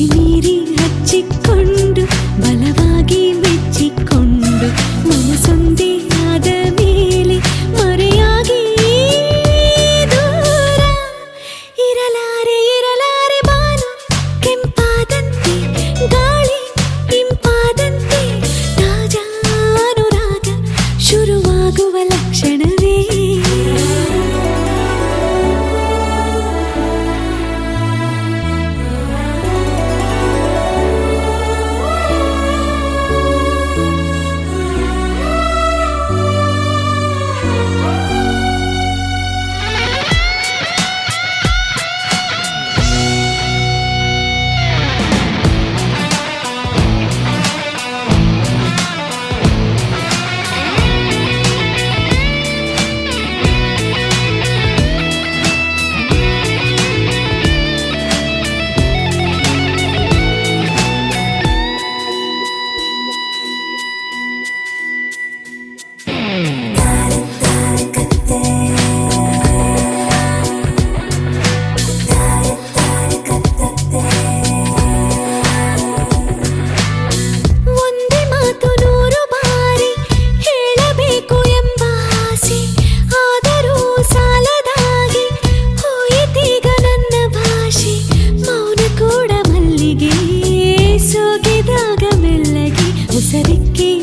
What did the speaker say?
ಮಿತಿಮೀರಿ ಹಚ್ಚಿಕೊಂಡು, ಬಲವಾಗಿ ಮೆಚ್ಚಿಕೊಂಡು ಮನಸೊಂದೇ ಆದ ಮೇಲೆ ಮರೆಯಾಗಿ ದೂರ ಇರಲಾರೆ ಇರಲಾರೆ ಬಾನು. ಕೆಂಪಾದಂತೆ, ಗಾಳಿ ಇಂಪಾದಂತೆ, ತಾಜಾ ಅನುರಾಗ ಶುರುವಾಗುವ ಲಕ್ಷಣವೇ சரிக்கே